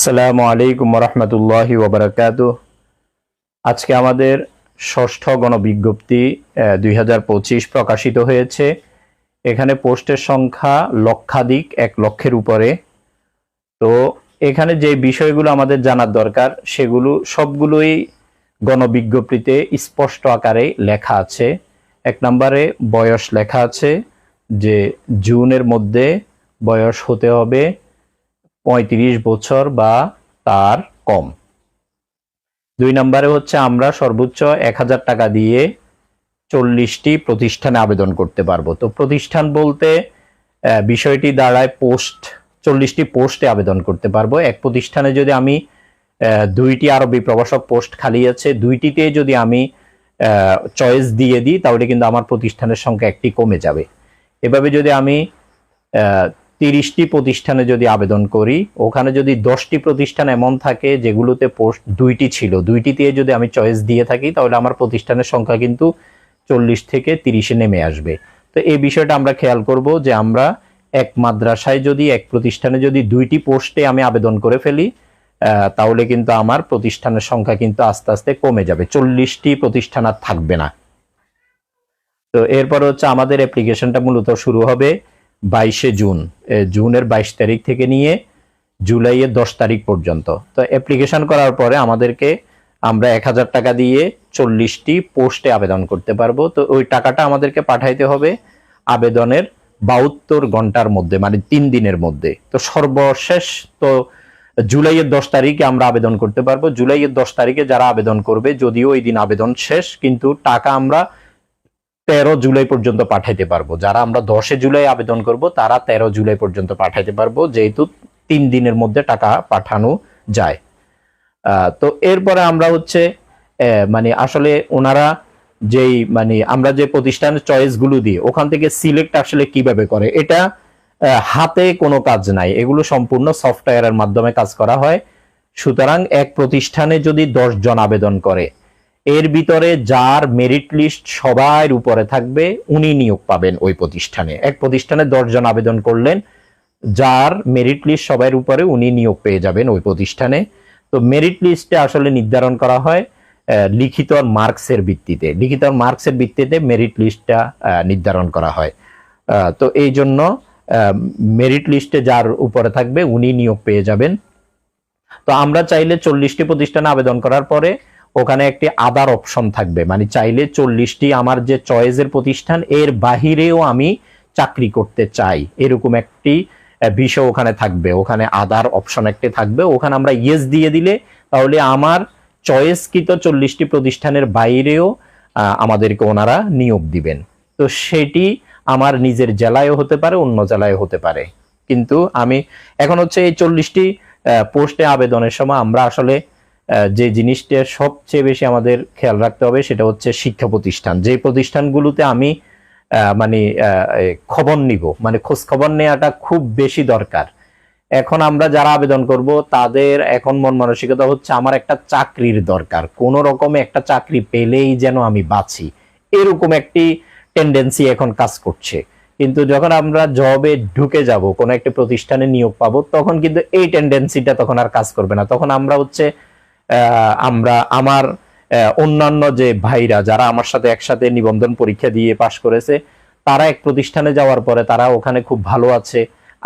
আসসালামু আলাইকুম রহমতুল্লাহি ওবরাকাত। আজকে আমাদের ষষ্ঠ গণবিজ্ঞপ্তি দুই হাজার পঁচিশ প্রকাশিত হয়েছে। এখানে পোস্টের সংখ্যা লক্ষাধিক, এক লক্ষের উপরে। তো এখানে যে বিষয়গুলো আমাদের জানার দরকার, সেগুলো সবগুলোই গণবিজ্ঞপ্তিতে স্পষ্ট আকারে লেখা আছে। এক নম্বরে বয়স লেখা আছে যে জুনের মধ্যে বয়স হতে হবে। পঁয়ত্রিশ বছর বা তার কম। দুই নম্বরে হচ্ছে আমরা সর্বোচ্চ এক হাজার টাকা দিয়ে চল্লিশটি প্রতিষ্ঠানে আবেদন করতে পারব। তো প্রতিষ্ঠান বলতে বিষয়টি দাঁড়ায় পোস্ট, চল্লিশটি পোস্টে আবেদন করতে পারব। এক প্রতিষ্ঠানে যদি আমি দুইটি আরবি প্রবাসক পোস্ট খালি আছে, দুইটিতে যদি আমি চয়েস দিয়ে দিই, তাহলে কিন্তু আমার প্রতিষ্ঠানের সংখ্যা একটি কমে যাবে। এভাবে যদি আমি তিরিশটি প্রতিষ্ঠানে যদি আবেদন করি, ওখানে যদি দশটি প্রতিষ্ঠান এমন থাকে যেগুলোতে পোস্ট দুইটি ছিল, দুইটিতে যদি আমি চয়েস দিয়ে থাকি, তাহলে আমার প্রতিষ্ঠানের সংখ্যা কিন্তু চল্লিশ থেকে তিরিশে নেমে আসবে। তো এই বিষয়টা আমরা খেয়াল করব যে আমরা এক মাদ্রাসায় যদি, এক প্রতিষ্ঠানে যদি দুইটি পোস্টে আমি আবেদন করে ফেলি তাহলে কিন্তু আমার প্রতিষ্ঠানের সংখ্যা কিন্তু আস্তে আস্তে কমে যাবে। চল্লিশটি প্রতিষ্ঠান আর থাকবে না। তো এরপর হচ্ছে আমাদের অ্যাপ্লিকেশনটা মূলত শুরু হবে। বাইশে জুন। জুনের বাইশ তারিখ থেকে নিয়ে জুলাইয়ের দশ তারিখ পর্যন্ত। তো অ্যাপ্লিকেশন করার পরে আমাদেরকে আমরা এক হাজার টাকা দিয়ে চল্লিশটি পোস্টে আবেদন করতে পারব। তো ওই টাকাটা আমাদেরকে পাঠাইতে হবে আবেদনের বাহাত্তর ঘণ্টার মধ্যে মানে তিন দিনের মধ্যে। তো সর্বশেষ তো জুলাইয়ের দশ তারিখে আমরা আবেদন করতে পারব। জুলাইয়ের দশ তারিখে যারা আবেদন করবে, যদিও ওই দিন আবেদন শেষ, কিন্তু টাকা আমরা তেরো জুলাই পর্যন্ত পাঠাইতে পারব। যারা আমরা দশে জুলাই আবেদন করব, তারা তেরো জুলাই পর্যন্ত পাঠাইতে পারব, যেহেতু তিন দিনের মধ্যে টাকা পাঠানো যায়। তো এরপরে আমরা হচ্ছে মানে আসলে ওনারা যেই মানে আমরা যে প্রতিষ্ঠানের চয়েসগুলো দিই ওখান থেকে সিলেক্ট আসলে কীভাবে করে, এটা হাতে কোনো কাজ নাই। এগুলো সম্পূর্ণ সফটওয়্যারের মাধ্যমে কাজ করা হয়। সুতরাং এক প্রতিষ্ঠানে যদি দশ জন আবেদন করে এর ভিতরে যার মেরিট লিস্ট সবার উপরে থাকবে, উনি নিয়োগ পাবেন ওই প্রতিষ্ঠানে। এক প্রতিষ্ঠানে দশজন আবেদন করলেন, যার মেরিট লিস্ট সবার উপরে উনি নিয়োগ পেয়ে যাবেন ওই প্রতিষ্ঠানে। তো মেরিট লিস্টে আসলে নির্ধারণ করা হয় লিখিত মার্কসের ভিত্তিতে। লিখিত মার্কসের ভিত্তিতে মেরিট লিস্টটা নির্ধারণ করা হয়। তো এই জন্য মেরিট লিস্টে যার উপরে থাকবে, উনি নিয়োগ পেয়ে যাবেন। তো আমরা চাইলে চল্লিশটি প্রতিষ্ঠানে আবেদন করার পরে ওখানে একটি আদার অপশন থাকবে। মানে চাইলে চল্লিশটি আমার যে চয়েসের প্রতিষ্ঠান, এর বাহিরেও আমি চাকরি করতে চাই। এরকম একটি বিষয় ওখানে থাকবে। ওখানে আদার অপশন একটি থাকবে। ওখানে আমরা ইয়েস দিয়ে দিলে তাহলে আমার চয়েসকৃত চল্লিশটি প্রতিষ্ঠানের বাইরেও আমাদেরকে ওনারা নিয়োগ দিবেন। তো সেটি আমার নিজের জেলায়ও হতে পারে, অন্য জেলায় হতে পারে। কিন্তু আমি, এখন হচ্ছে এই চল্লিশটি পোস্টে আবেদনের সময় আমরা আসলে যে জিনিসটা সবচেয়ে বেশি আমাদের খেয়াল রাখতে হবে সেটা হচ্ছে শিক্ষা প্রতিষ্ঠান। যে প্রতিষ্ঠানগুলোতে আমি মানে খবর নিব মানে খোঁজ খবর নেওয়াটা খুব বেশি দরকার। এখন আমরা যারা আবেদন করব, তাদের এখন মন মানসিকতা হচ্ছে আমার একটা চাকরির দরকার। কোন রকমে একটা চাকরি পেলেই যেন আমি বাঁচি। এরকম একটি টেন্ডেন্সি এখন কাজ করছে। কিন্তু যখন আমরা জবে ঢুকে যাব, কোনো একটি প্রতিষ্ঠানে নিয়োগ পাবো, তখন কিন্তু এই টেন্ডেন্সিটা তখন আর কাজ করবে না। তখন আমরা হচ্ছে আমরা আমার অন্যান্য যে ভাইরা যারা আমার সাথে একসাথে নিবন্ধন পরীক্ষা দিয়ে পাশ করেছে, তারা এক প্রতিষ্ঠানে যাওয়ার পরে তারা ওখানে খুব ভালো আছে,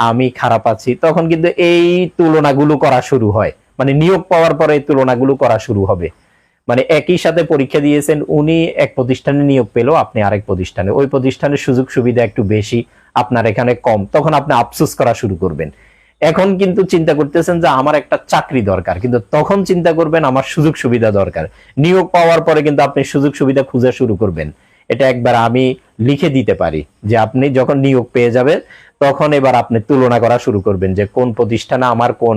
আমি খারাপ আছি। তখন কিন্তু এই তুলনাগুলো করা শুরু হয়। মানে নিয়োগ পাওয়ার পরে এই তুলনাগুলো করা শুরু হবে। মানে একই সাথে পরীক্ষা দিয়েছেন, উনি এক প্রতিষ্ঠানে নিয়োগ পেল, আপনি আরেক প্রতিষ্ঠানে। ওই প্রতিষ্ঠানের সুযোগ সুবিধা একটু বেশি, আপনার এখানে কম। তখন আপনি আফসোস করা শুরু করবেন। এখন কিন্তু চিন্তা করতেছেন যে আমার একটা চাকরি দরকার, কিন্তু তখন চিন্তা করবেন আমার সুযোগ সুবিধা দরকার। নিয়োগ পাওয়ার পরে কিন্তু আপনি সুযোগ সুবিধা খুঁজে শুরু করবেন। এটা একবার আমি লিখে দিতে পারি যে আপনি যখন নিয়োগ পেয়ে যাবেন, তখন এবার আপনি তুলনা করা শুরু করবেন যে কোন প্রতিষ্ঠানে আমার কোন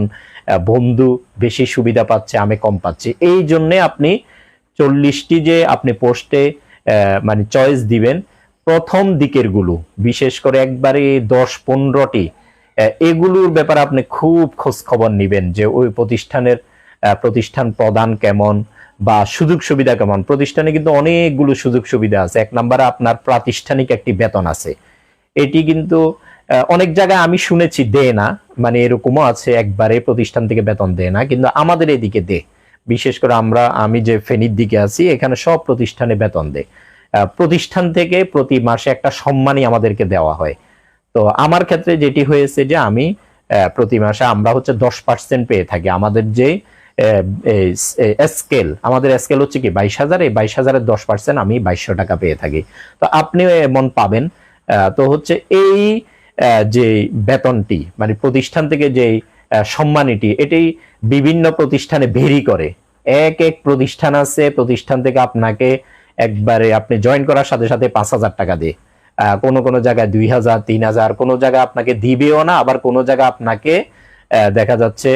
বন্ধু বেশি সুবিধা পাচ্ছে, আমি কম পাচ্ছি। এই জন্য আপনি চল্লিশটি যে আপনি পোস্টে মানে চয়েস দিবেন, প্রথম দিকেরগুলো বিশেষ করে একবারে দশ পনেরোটি এগুলোর ব্যাপারে আপনি খুব খোঁজ খবর নিবেন যে ওই প্রতিষ্ঠানের প্রতিষ্ঠান প্রদান কেমন বা সুযোগ সুবিধা কেমন। প্রতিষ্ঠানে কিন্তু অনেকগুলো সুযোগ সুবিধা আছে। এক নম্বরে আপনার প্রাতিষ্ঠানিক একটি বেতন আছে। এটি কিন্তু অনেক জায়গায় আমি শুনেছি দেয় না মানে এরকমও আছে একবারে প্রতিষ্ঠান থেকে বেতন দেয় না, কিন্তু আমাদের এদিকে দে। বিশেষ করে আমরা, আমি যে ফেনীর দিকে আছি, এখানে সব প্রতিষ্ঠানে বেতন দেয় প্রতিষ্ঠান থেকে প্রতি মাসে একটা সম্মানই আমাদেরকে দেওয়া হয়। তো আমার ক্ষেত্রে যেটি হয়েছে যে আমি প্রতি মাসে আমরা হচ্ছে দশ পার্সেন্ট পেয়ে থাকি। আমাদের যে স্কেল আমাদের স্কেল হচ্ছে কি, বাইশ হাজার, এই বাইশ হাজারের দশ পার্সেন্ট আমি বাইশশো টাকা পেয়ে থাকি। তো আপনিও এমন পাবেন তো হচ্ছে এই যে বেতনটি মানে প্রতিষ্ঠান থেকে যে সম্মানীটি, এটি বিভিন্ন প্রতিষ্ঠানে ভেরি করে। এক এক প্রতিষ্ঠান আছে, প্রতিষ্ঠান থেকে আপনাকে একবারে আপনি জয়েন করার সাথে সাথে পাঁচ হাজার টাকা দিয়ে। কোনো কোনো জায়গায় দুই হাজার, তিন হাজার, কোনো জায়গায় আপনাকে দিবেও না, আবার কোনো জায়গায় আপনাকে দেখা যাচ্ছে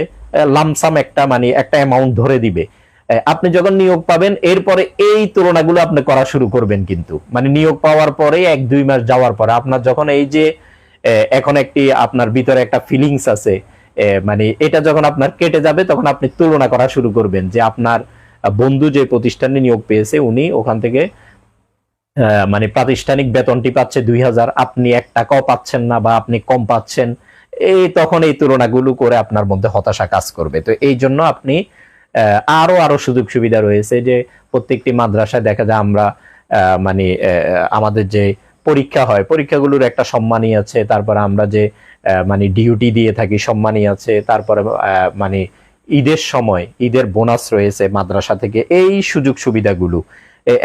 লামসাম একটা মানে একটা অ্যামাউন্ট ধরে দিবে। আপনি যখন নিয়োগ পাবেন, এরপরে এই তুলনাগুলো আপনি করা শুরু করবেন কিন্তু। মানে নিয়োগ পাওয়ার পরে এক, দুই মাস যাওয়ার পরে আপনার যখন এই যে এখন একটি আপনার ভিতরে একটা ফিলিংস আছে মানে এটা যখন আপনার কেটে যাবে, তখন আপনি তুলনা করা শুরু করবেন যে আপনার বন্ধু যে প্রতিষ্ঠানে নিয়োগ পেয়েছে, উনি ওখান থেকে মানে প্রাতিষ্ঠানিক বেতনটি পাচ্ছে দুই হাজার, আপনি এক টাকাও পাচ্ছেন না বা আপনি কম পাচ্ছেন, এই তখন এই তুলনাগুলো করে আপনার মধ্যে হতাশা কাজ করবে। তো এই জন্য আপনি আরও আরও সুযোগ সুবিধা রয়েছে যে প্রত্যেকটি মাদ্রাসায় দেখা যায় আমরা মানে আমাদের যে পরীক্ষা হয়, পরীক্ষাগুলোর একটা সম্মানই আছে, তারপরে আমরা যে মানে ডিউটি দিয়ে থাকি সম্মানই আছে, তারপরে মানে ঈদের সময়, ঈদের বোনাস রয়েছে মাদ্রাসা থেকে, এই সুযোগ সুবিধাগুলো।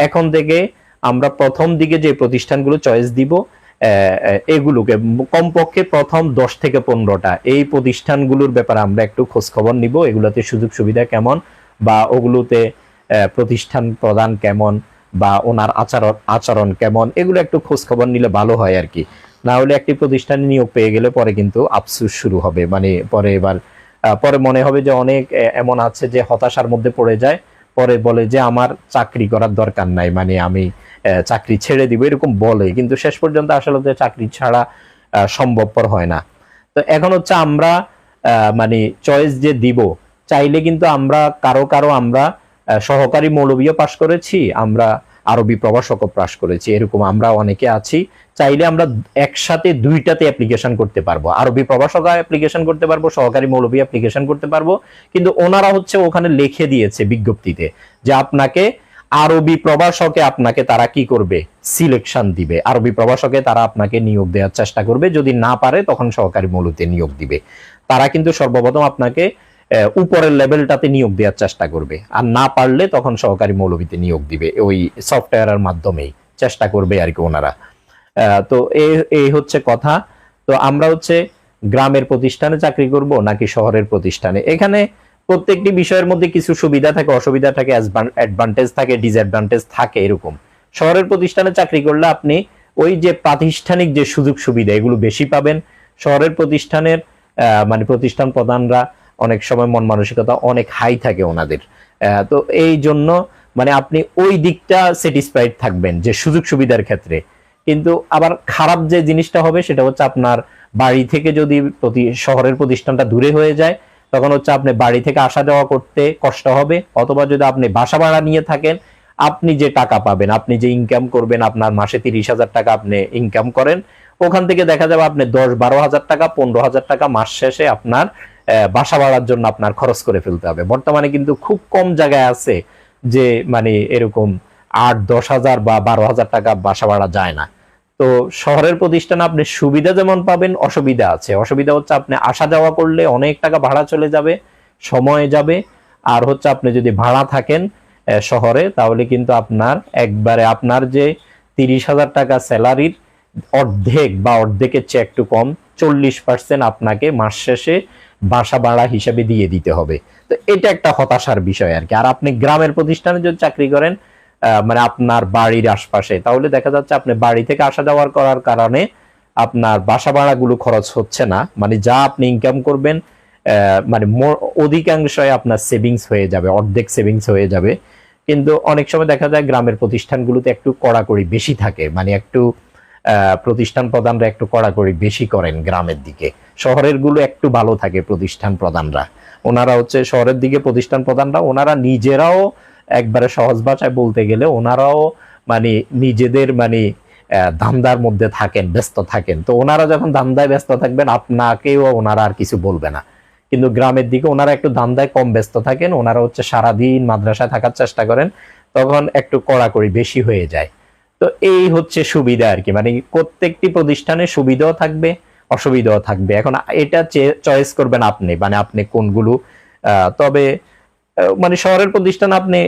এখন থেকে আমরা প্রথম দিকে যে প্রতিষ্ঠানগুলো চয়েস দিব এগুলোকে কমপক্ষে প্রথম দশ থেকে পনেরোটা এই প্রতিষ্ঠানগুলোর ব্যাপারে আমরা একটু খোঁজ খবর নিব, এগুলোতে সুযোগ সুবিধা কেমন বা ওগুলোতে প্রতিষ্ঠান প্রদান কেমন বা ওনার আচরণ আচরণ কেমন, এগুলো একটু খোঁজ খবর নিলে ভালো হয় আর কি না হলে একটি প্রতিষ্ঠানে নিয়োগ পেয়ে গেলে পরে কিন্তু আফসুস শুরু হবে মানে পরে এবার পরে মনে হবে যে অনেক এমন আছে যে হতাশার মধ্যে পড়ে যায়, পরে বলে যে আমার চাকরি করার দরকার নাই মানে আমি চাকরি ছেড়ে দিব, এরকম বলে। কিন্তু শেষ পর্যন্ত আসলে চাকরি ছাড়া সম্ভবপর হয় না। তো এখন হচ্ছে আমরা মানে চয়েস যে দিব, চাইলে কিন্তু আমরা, কারও কারও আমরা সহকারী মৌলবীও পাশ করেছি, আমরা আরবি প্রভাষকও পাশ করেছি, এরকম আমরা অনেকে আছি। চাইলে আমরা একসাথে দুইটাতে অ্যাপ্লিকেশন করতে পারব। আরবি প্রভাষক অ্যাপ্লিকেশন করতে পারব, সহকারী মৌলবী অ্যাপ্লিকেশন করতে পারব। কিন্তু ওনারা হচ্ছে ওখানে লিখে দিয়েছে বিজ্ঞপ্তিতে যে আপনাকে আরবি প্রভাষকে আপনাকে তারা কি করবে? সিলেকশন দিবে। আরবি প্রভাষকে তারা আপনাকে নিয়োগ দেওয়ার চেষ্টা করবে। যদি না পারে, তখন সহকারী মৌলতে নিয়োগ দিবে। তারা কিন্তু সর্বপ্রথম আপনাকে উপরের লেভেলটাতে নিয়োগ দেওয়ার চেষ্টা করবে। আর না পারলে, তখন সহকারী মৌলবীতে নিয়োগ দিবে। ওই সফটওয়্যারের মাধ্যমেই চেষ্টা করবে আর কি ওনারা। তো এই হচ্ছে কথা। তো আমরা হচ্ছে গ্রামের প্রতিষ্ঠানে চাকরি করব নাকি শহরের প্রতিষ্ঠানে? এখানে প্রত্যেকটি বিষয়ের মধ্যে কিছু সুবিধা থাকে, অসুবিধা থাকে অ্যাডভান্টেজ থাকে ডিসঅ্যাডভান্টেজ থাকে এরকম। শহরের প্রতিষ্ঠানে চাকরি করলে আপনি ওই যে প্রাতিষ্ঠানিক যে সুযোগ সুবিধা, এগুলো বেশি পাবেন। শহরের প্রতিষ্ঠানের মানে প্রতিষ্ঠান প্রধানরা অনেক সময় মন মানসিকতা অনেক হাই থাকে ওনাদের। তো এই জন্য মানে আপনি ওই দিকটা স্যাটিসফাইড থাকবেন যে সুযোগ সুবিধার ক্ষেত্রে। কিন্তু আবার খারাপ যে জিনিসটা হবে, সেটা হচ্ছে আপনার বাড়ি থেকে যদি প্রতি শহরের প্রতিষ্ঠানটা দূরে হয়ে যায় তখন হচ্ছে আপনি বাড়ি থেকে আসা যাওয়া করতে কষ্ট হবে। অথবা যদি আপনি বাসা ভাড়া নিয়ে থাকেন, আপনি যে টাকা পাবেন, আপনি যে ইনকাম করবেন, আপনার মাসে তিরিশ হাজার টাকা আপনি ইনকাম করেন, ওখান থেকে দেখা যাবে আপনি দশ বারো হাজার টাকা, পনেরো হাজার টাকা মাস শেষে আপনার বাসা ভাড়ার জন্য আপনার খরচ করে ফেলতে হবে। বর্তমানে কিন্তু খুব কম জায়গায় আছে যে মানে এরকম আট, দশ হাজার বা বারো হাজার টাকা বাসা ভাড়া যায় না। তো শহরের প্রতিষ্ঠানে আপনি সুবিধা যেমন পাবেন, অসুবিধা আছে। অসুবিধা হচ্ছে আপনি আসা যাওয়া করলে অনেক টাকা ভাড়া চলে যাবে, সময় যাবে। আর হচ্ছে আপনি যদি ভাড়া থাকেন শহরে, তাহলে কিন্তু আপনার একবারে আপনার যে তিরিশ হাজার টাকা স্যালারির অর্ধেক বা অর্ধেকের চেয়ে একটু কম, চল্লিশ পার্সেন্ট আপনাকে মাস শেষে বাসা ভাড়া হিসাবে দিয়ে দিতে হবে। তো এটা একটা হতাশার বিষয় আর কি। আর আপনি গ্রামের প্রতিষ্ঠানে যদি চাকরি করেন মানে আপনার বাড়ির আশপাশে। তাহলে দেখা যাচ্ছে আপনি বাড়ি থেকে আসা যাওয়ার করার কারণে আপনার বাসা ভাড়াগুলো খরচ হচ্ছে না। মানে যা আপনি ইনকাম করবেন মানে অধিকাংশই আপনার সেভিংস হয়ে যাবে, অর্ধেক সেভিংস হয়ে যাবে। কিন্তু অনেক সময় দেখা যায় গ্রামের প্রতিষ্ঠানগুলোতে একটু কড়াকড়ি বেশি থাকে। মানে একটু প্রতিষ্ঠান প্রধানরা একটু কড়াকড়ি বেশি করেন গ্রামের দিকে। শহরেরগুলো একটু ভালো থাকে প্রতিষ্ঠান প্রধানরা। ওনারা হচ্ছে শহরের দিকে প্রতিষ্ঠান প্রধানরা, ওনারা নিজেরাও একবারে সহজ ভাষায় বলতে গেলে ওনারাও মানে নিজেদের মানে ধান্দার মধ্যে থাকেন, ব্যস্ত থাকেন। তো ওনারা যখন ধান্দায় ব্যস্ত থাকবেন, আপনাকেও ওনারা আর কিছু বলবে না। কিন্তু গ্রামের দিকে ওনারা একটু ধান্দায় কম ব্যস্ত থাকেন, ওনারা হচ্ছে সারাদিন মাদ্রাসায় থাকার চেষ্টা করেন, তখন একটু কড়াকড়ি বেশি হয়ে যায়। তো এই হচ্ছে সুবিধা আর কি মানে প্রত্যেকটি প্রতিষ্ঠানে সুবিধাও থাকবে, অসুবিধাও থাকবে। এখন এটা চয়েস করবেন আপনি মানে আপনি কোনগুলো তবে মানে শহরের প্রতিষ্ঠান আপনি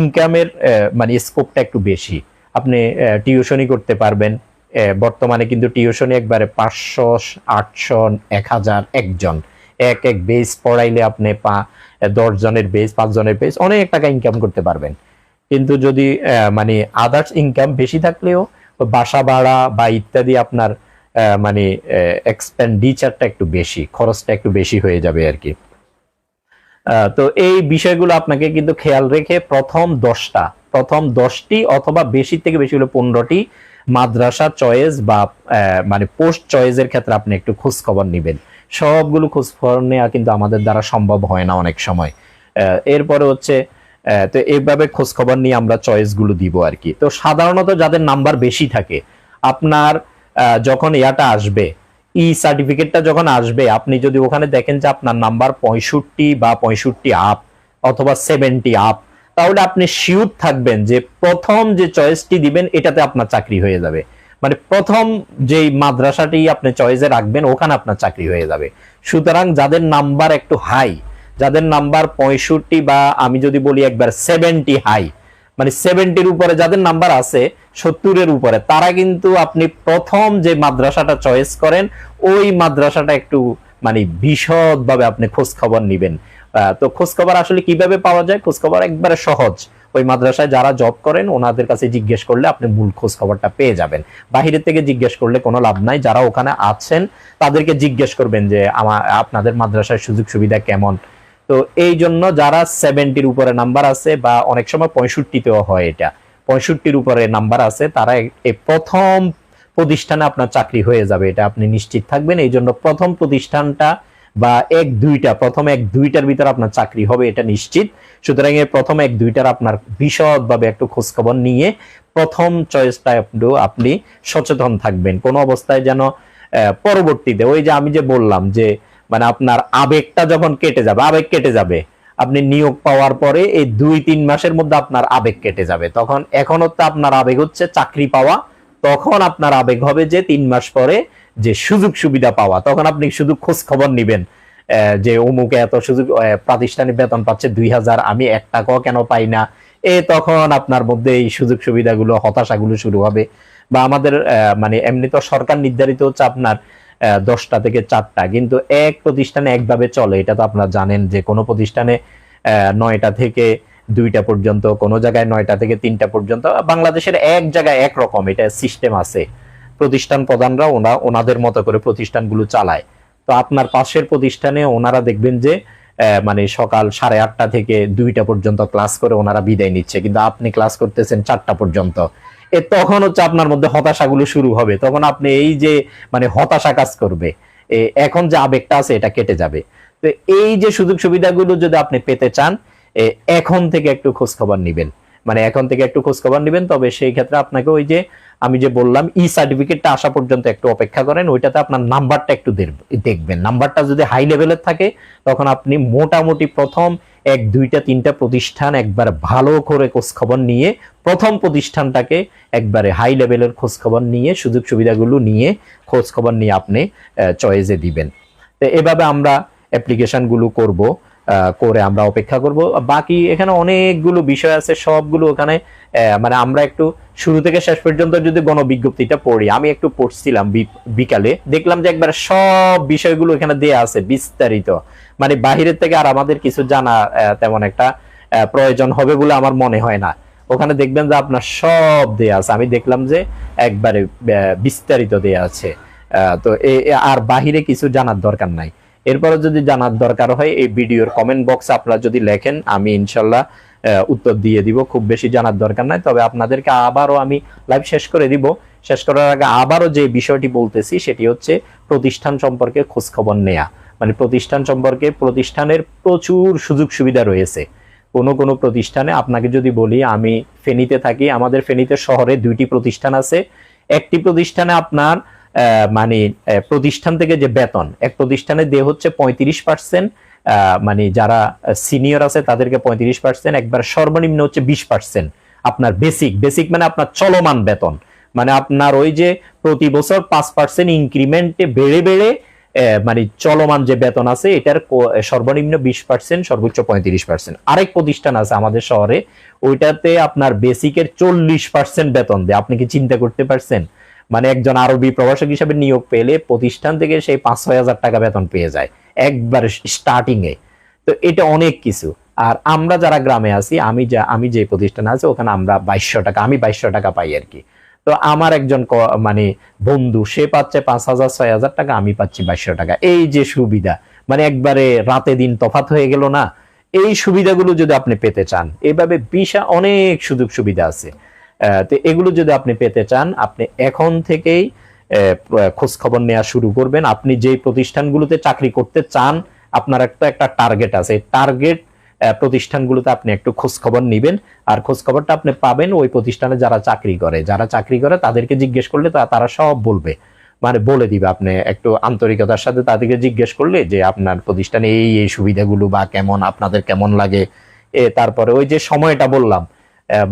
ইনকামের মানে স্কোপটা একটু বেশি। আপনি টিউশনই করতে পারবেন। বর্তমানে কিন্তু টিউশনি একবারে পাঁচশো, আটশো, এক হাজার একজন। এক এক বেস পড়াইলে আপনি পা, দশ জনের বেস পাঁচ জনের বেস অনেক টাকা ইনকাম করতে পারবেন। কিন্তু যদি মানে আদার্স ইনকাম বেশি থাকলেও বাসা ভাড়া বা ইত্যাদি আপনার মানে এক্সপেন্ডিচারটা একটু বেশি, খরচটা একটু বেশি হয়ে যাবে আর কি। তো এই বিষয়গুলো আপনাকে কিন্তু খেয়াল রেখে প্রথম দশটা, প্রথম দশটি অথবা বেশি থেকে বেশি হলো পনেরোটি মাদ্রাসা চয়েস বা মানে পোস্ট চয়েসের ক্ষেত্রে আপনি একটু খোঁজ খবর নেবেন। সবগুলো খোঁজ খবর নেওয়া কিন্তু আমাদের দ্বারা সম্ভব হয় না অনেক সময়। এরপরে হচ্ছে তো এইভাবে খোঁজ খবর নিয়ে আমরা চয়েসগুলো দিব আর কি। তো সাধারণত যাদের নাম্বার বেশি থাকে, আপনার যখন ইয়াটা আসবে ই সার্টিফিকেটটা যখন আসবে, আপনি যদি ওখানে দেখেন যে আপনার নাম্বার পঁয়ষট্টি বা পঁয়ষট্টি আপ অথবা সেভেন্টি আপ, তাহলে আপনি শিওর থাকবেন যে প্রথম যে চয়েসটি দিবেন, এটাতে আপনার চাকরি হয়ে যাবে। মানে প্রথম যেই মাদ্রাসাটি আপনি চয়েসে রাখবেন, ওখানে আপনার চাকরি হয়ে যাবে। সুতরাং যাদের নাম্বার একটু হাই, যাদের নাম্বার পঁয়ষট্টি বা আমি যদি বলি একবার সেভেন্টি হাই মানে সেভেন্টির উপরে যাদের নাম্বার আছে, সত্তরের উপরে, তারা কিন্তু আপনি প্রথম যে মাদ্রাসাটা চয়েস করেন, ওই মাদ্রাসাটা একটু মানে বিশদভাবে আপনি খোঁজ খবর নিবেন তো খোঁজ খবর আসলে কীভাবে পাওয়া যায়? খোঁজ খবর একবারে সহজ। ওই মাদ্রাসায় যারা জব করেন, ওনাদের কাছে জিজ্ঞেস করলে আপনি মূল খোঁজ খবরটা পেয়ে যাবেন। বাহিরের থেকে জিজ্ঞেস করলে কোনো লাভ নাই। যারা ওখানে আছেন, তাদেরকে জিজ্ঞেস করবেন যে, আমার, আপনাদের মাদ্রাসার সুযোগ সুবিধা কেমন? তো এই জন্য যারা সেভেন্টির উপরে নাম্বার আছে বা অনেক সময় পঁয়ষট্টিতেও হয় এটা, পঁয়ষট্টির উপরে নাম্বার আছে, তারা এই প্রথম প্রতিষ্ঠানে আপনার চাকরি হয়ে যাবে, এটা আপনি নিশ্চিত থাকবেন। এই জন্য প্রথম প্রতিষ্ঠানটা বা এক দুইটা, প্রথম এক দুইটার ভিতরে আপনার চাকরি হবে, এটা নিশ্চিত। সুতরাং এই প্রথম এক দুইটার আপনার বিশদভাবে একটু খোঁজখবর নিয়ে প্রথম চয়েসটা একটু আপনি সচেতন থাকবেন। কোন অবস্থায় যেন পরবর্তীতে, ওই যে আমি যে বললাম যে মানে আপনার আবেগটা যখন কেটে যাবে, আবেগ কেটে যাবে, আপনি নিয়োগ পাওয়ার পরে এই দুই, তিন মাসের মধ্যে আপনার আবেগ কেটে যাবে। তখন এখনও তো আপনার আবেগ হচ্ছে চাকরি পাওয়া, তখন আপনার আবেগ হবে যে তিন মাস পরে যে সুযোগ সুবিধা পাওয়া, তখন আপনি শুধু খোঁজ খবর নিবেন। যে অমুকে এত সুযোগ প্রাতিষ্ঠানিক বেতন পাচ্ছে দুই হাজার, আমি এক টাকাও কেন পাই না? এ, তখন আপনার মধ্যে এই সুযোগ সুবিধাগুলো, হতাশাগুলো শুরু হবে। বা আমাদের মানে এমনি তো সরকার নির্ধারিত হচ্ছে আপনার দশটা থেকে চারটা। কিন্তু এক প্রতিষ্ঠানে একভাবে চলে, এটা তো আপনারা জানেন যে কোনো প্রতিষ্ঠানে নয়টা থেকে দুইটা পর্যন্ত, কোনো জায়গায় নয়টা থেকে তিনটা পর্যন্ত, বাংলাদেশের এক জায়গায় এক রকম এটা সিস্টেম আছে। প্রতিষ্ঠান প্রধানরা ওনা, ওনাদের মতো করে প্রতিষ্ঠানগুলো চালায়। তো আপনার পাশের প্রতিষ্ঠানে ওনারা দেখবেন যে মানে সকাল সাড়ে আটটা থেকে দুইটা পর্যন্ত ক্লাস করে ওনারা বিদায় নিচ্ছে। কিন্তু আপনি ক্লাস করতেছেন চারটা পর্যন্ত। তখন হচ্ছে আপনার মধ্যে হতাশাগুলো শুরু হবে। তখন আপনি এই যে মানে হতাশা কাজ করবে এখন যে আবেগটা আছে এটা কেটে যাবে। তো এই যে সুযোগ সুবিধাগুলো যদি আপনি পেতে চান এখন থেকে একটু খোঁজ খবর নিবেন। মানে এখন থেকে একটু খোঁজ খবর নিবেন, তবে সেই ক্ষেত্রে আপনাকে ওই যে, আমি যে বললাম ই সার্টিফিকেটটা আসা পর্যন্ত একটু অপেক্ষা করেন, ওইটাতে আপনার নাম্বারটা একটু দেখবেন। নাম্বারটা যদি হাই লেভেলের থাকে, তখন আপনি মোটামুটি প্রথম এক, দুইটা, তিনটা প্রতিষ্ঠান একবার ভালো করে খোঁজ খবর নিয়ে, প্রথম প্রতিষ্ঠানটাকে একবারে হাই লেভেলের খোঁজ খবর নিয়ে, সুযোগ সুবিধাগুলো নিয়ে খোঁজ খবর নিয়ে আপনি চয়েসে দিবেন। তো এভাবে আমরা অ্যাপ্লিকেশনগুলো করব করে আমরা অপেক্ষা করব। বাকি এখানে অনেকগুলো বিষয় আছে, সবগুলো ওখানে মানে আমরা একটু শুরু থেকে শেষ পর্যন্ত যদি গণবিজ্ঞপ্তিটা পড়ি, আমি একটু পড়ছিলাম বিকালে, দেখলাম যে একবার সব বিষয়গুলো এখানে দেয়া আছে বিস্তারিত। মানে বাহিরের থেকে আর আমাদের কিছু জানা তেমন একটা প্রয়োজন হবে বলে আমার মনে হয় না। ওখানে দেখবেন যে আপনার সব দেয়া আছে। আমি দেখলাম যে একবারে বিস্তারিত দেয়া আছে। তো আর বাহিরে কিছু জানার দরকার নাই। এরপরে যদি জানার দরকার হয়, এই ভিডিওর কমেন্ট বক্সে আপনারা যদি লেখেন, আমি ইনশাল্লাহ উত্তর দিয়ে দিব। খুব বেশি জানার দরকার নাই। তবে আপনাদেরকে আবারও আমি লাইভ শেষ করে দিব। শেষ করার আগে আবারও যে বিষয়টি বলতেছি, সেটি হচ্ছে প্রতিষ্ঠান সম্পর্কে খোঁজখবর নেয়া। মানে প্রতিষ্ঠান সম্পর্কে প্রতিষ্ঠানের প্রচুর সুযোগ সুবিধা রয়েছে। কোনো কোনো প্রতিষ্ঠানে আপনাকে যদি বলি, আমি ফেনীতে থাকি, আমাদের ফেনীতে শহরে দুইটি প্রতিষ্ঠান আছে। একটি প্রতিষ্ঠানে আপনার মানে প্রতিষ্ঠান থেকে যে বেতন, এক প্রতিষ্ঠানে দেয় হচ্ছে পঁয়ত্রিশ পার্সেন্ট মানে যারা সিনিয়র আছে তাদেরকে পঁয়ত্রিশ পার্সেন্ট একবার সর্বনিম্ন হচ্ছে বিশ পার্সেন্ট আপনার বেসিক। বেসিক মানে আপনার চলমান বেতন। মানে আপনার ওই যে প্রতি বছর পাঁচ পার্সেন্ট ইনক্রিমেন্টে বেড়ে বেড়ে মানে চলমান যে বেতন আছে, এটার সর্বনিম্ন বিশ পার্সেন্ট সর্বোচ্চ পঁয়ত্রিশ পার্সেন্ট আরেক প্রতিষ্ঠান আছে আমাদের শহরে, ওইটাতে আপনার বেসিকের চল্লিশ পার্সেন্ট বেতন দেয়। আপনি কি চিন্তা করতে পারছেন? মানে একজন আরবি প্রবাসক হিসাবে নিয়োগ পেলে প্রতিষ্ঠান থেকে সেই পাঁচ ছয় হাজার টাকা বেতন পেয়ে যায়, একবার স্টার্টিং এ। তো এটা অনেক কিছু। আর আমরা যারা গ্রামে আছি, আমি যা, আমি যে প্রতিষ্ঠানে আছি, ওখানে আমরা বাইশশো টাকা, আমি বাইশশো টাকা পাই আর কি। তো আমার একজন মানে বন্ধু, সে পাচ্ছে পাঁচ হাজার, ছয় হাজার টাকা, আমি পাচ্ছি বাইশশো টাকা। এই যে সুবিধা মানে একবারে রাতে দিন তফাত হয়ে গেল না, এই সুবিধাগুলো যদি আপনি পেতে চান, এভাবে বিশা অনেক সুযোগ সুবিধা আছে। তো এগুলো যদি আপনি পেতে চান, আপনি এখন থেকেই খোঁজ খবর নেওয়া শুরু করবেন। আপনি যেই প্রতিষ্ঠানগুলোতে চাকরি করতে চান, আপনার একটা একটা টার্গেট আছে। টার্গেট প্রতিষ্ঠানগুলোতে আপনি একটু খোঁজ খবর নিবেন। আর খোঁজ খবরটা আপনি পাবেন ওই প্রতিষ্ঠানে যারা চাকরি করে। যারা চাকরি করে, তাদেরকে জিজ্ঞেস করলে তারা সব বলবে। মানে বলে দিবে আপনি একটু আন্তরিকতার সাথে তাদেরকে জিজ্ঞেস করলে যে আপনার প্রতিষ্ঠানে এই এই সুবিধাগুলো বা কেমন, আপনাদের কেমন লাগে? এ, তারপরে ওই যে সময়টা বললাম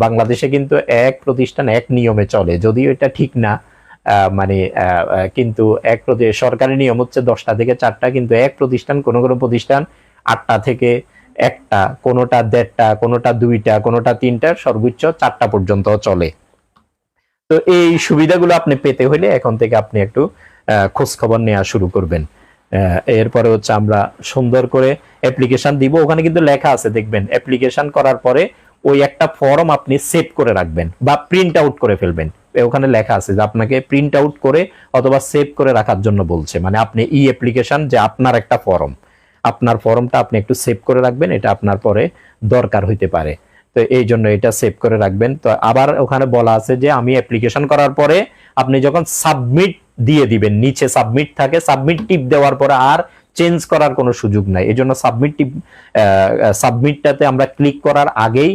বাংলাদেশে কিন্তু এক প্রতিষ্ঠান এক নিয়মে চলে। যদিও এটা ঠিক না মানে কিন্তু এক সরকারি নিয়ম হচ্ছে দশটা থেকে চারটা, কিন্তু এক প্রতিষ্ঠান, কোনো কোনো প্রতিষ্ঠান আটটা থেকে একটা, কোনোটা দেড়টা, কোনোটা দুইটা, কোনোটা তিনটা সর্বোচ্চ চারটা পর্যন্ত চলে। তো এই সুবিধাগুলো আপনি পেতে হলে এখন থেকে আপনি একটু খোঁজ খবর নেওয়া শুরু করবেন। এরপরে হচ্ছে আমরা সুন্দর করে অ্যাপ্লিকেশন দিব। ওখানে কিন্তু লেখা আছে, দেখবেন অ্যাপ্লিকেশন করার পরে ওই একটা ফর্ম আপনি সেভ করে রাখবেন বা প্রিন্ট আউট করে ফেলবেন। ওখানে লেখা আছে যে আপনাকে প্রিন্ট আউট করে অথবা সেভ করে রাখার জন্য বলছে। মানে আপনি ই অ্যাপ্লিকেশন যে আপনার একটা ফর্ম আপনার ফর্মটা আপনি একটু সেভ করে রাখবেন, এটা আপনার পরে দরকার হইতে পারে। তো এই জন্য এটা সেভ করে রাখবেন। তো আবার ওখানে বলা আছে যে আমি অ্যাপ্লিকেশন করার পরে আপনি যখন সাবমিট দিয়ে দিবেন, নিচে সাবমিট থাকে সাবমিট টিপ দেওয়ার পরে আর চেঞ্জ করার কোনো সুযোগ নাই। এই জন্য সাবমিট টিপ সাবমিটটাতে আমরা ক্লিক করার আগেই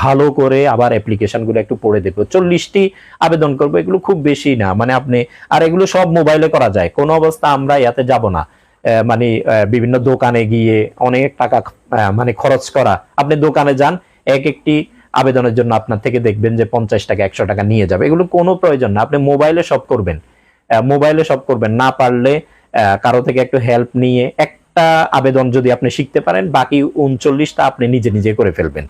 ভালো করে আবার অ্যাপ্লিকেশনগুলো একটু পড়ে দেবো চল্লিশটি আবেদন করব, এগুলো খুব বেশি না। মানে আপনি, আর এগুলো সব মোবাইলে করা যায়। কোনো অবস্থা আমরা ইয়াতে যাব না। মানে বিভিন্ন দোকানে গিয়ে অনেক টাকা মানে খরচ করা। আপনি দোকানে যান, এক একটি আবেদনের জন্য আপনার থেকে দেখবেন যে পঞ্চাশ টাকা, একশো টাকা নিয়ে যাবে। এগুলো কোনো প্রয়োজন না। আপনি মোবাইলে সব করবেন। মোবাইলে সব করবেন। না পারলে কারও থেকে একটু হেল্প নিয়ে একটা আবেদন যদি আপনি শিখতে পারেন, বাকি উনচল্লিশটা আপনি নিজে নিজে করে ফেলবেন।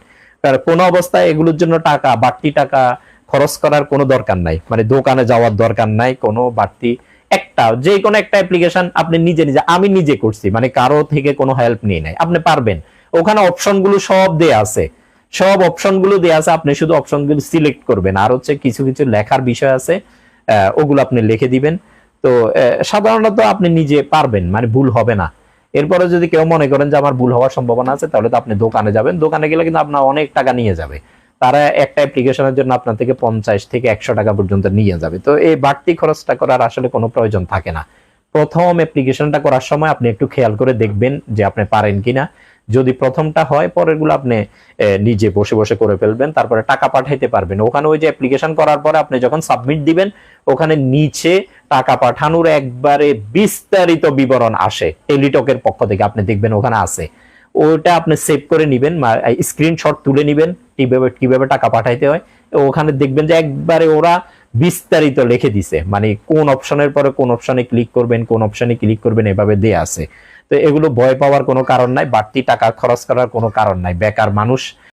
আর কোনো অবস্থায় এগুলোর জন্য টাকা, বাড়তি টাকা খরচ করার কোনো দরকার নাই। মানে দোকানে যাওয়ার দরকার নাই, কোনো বাড়তি একটা যে কোনো একটা অ্যাপ্লিকেশন আপনি নিজে নিজে, আমি নিজে করছি মানে কারও থেকে কোনো হেল্প নিয়ে নাই, আপনি পারবেন। ওখানে অপশনগুলো সব দেয়া আছে। সব অপশনগুলো দেয়া আছে, আপনি শুধু অপশনগুলো সিলেক্ট করবেন। আর হচ্ছে কিছু কিছু লেখার বিষয় আছে ওগুলো আপনি লিখে দিবেন। তো সাধারণত আপনি নিজে পারবেন মানে ভুল হবে না। এরপরে যদি কেউ মনে করেন যে আমার ভুল হওয়ার সম্ভাবনা আছে, তাহলে তো আপনি দোকানে যাবেন। দোকানে গেলে কিন্তু আপনার অনেক টাকা নিয়ে যাবে। তারা একটা অ্যাপ্লিকেশনের জন্য আপনার থেকে পঞ্চাশ থেকে একশো টাকা পর্যন্ত নিয়ে যাবে। তো এই বাড়তি খরচটা করার আসলে কোনো প্রয়োজন থাকে না। প্রথম অ্যাপ্লিকেশনটা করার সময় আপনি একটু খেয়াল করে দেখবেন যে আপনি পারেন কিনা। যদি প্রথমটা হয়, পরেরগুলো আপনি নিজে বসে বসে করে ফেলবেন, তারপরে টাকা পাঠাইতে পারবেন। ওখানে ওই যে অ্যাপ্লিকেশন করার পরে আপনি যখন সাবমিট দিবেন, ওখানে নিচে টাকা পাঠানোর একবারে বিস্তারিত বিবরণ আসে। টেলিটকের পক্ষ থেকে আপনি দেখবেন ওখানে আছে। ওটা আপনি সেভ করে নিবেন স্ক্রিনশট তুলে নিবেন। কীভাবে কীভাবে টাকা পাঠাইতে হয়। ওখানে দেখবেন যে একবারে ওরা বিস্তারিত লিখে দিছে। মানে কোন অপশনের পরে কোন অপশনে ক্লিক করবেন, কোন অপশনে ক্লিক করবেন এভাবে দেয়া আছে। তো এগুলো ভয় পাওয়ার কোনো কারণ নাই, বাড়তি টাকা খরচ করার কোনো কারণ নাই। বেকার মানুষ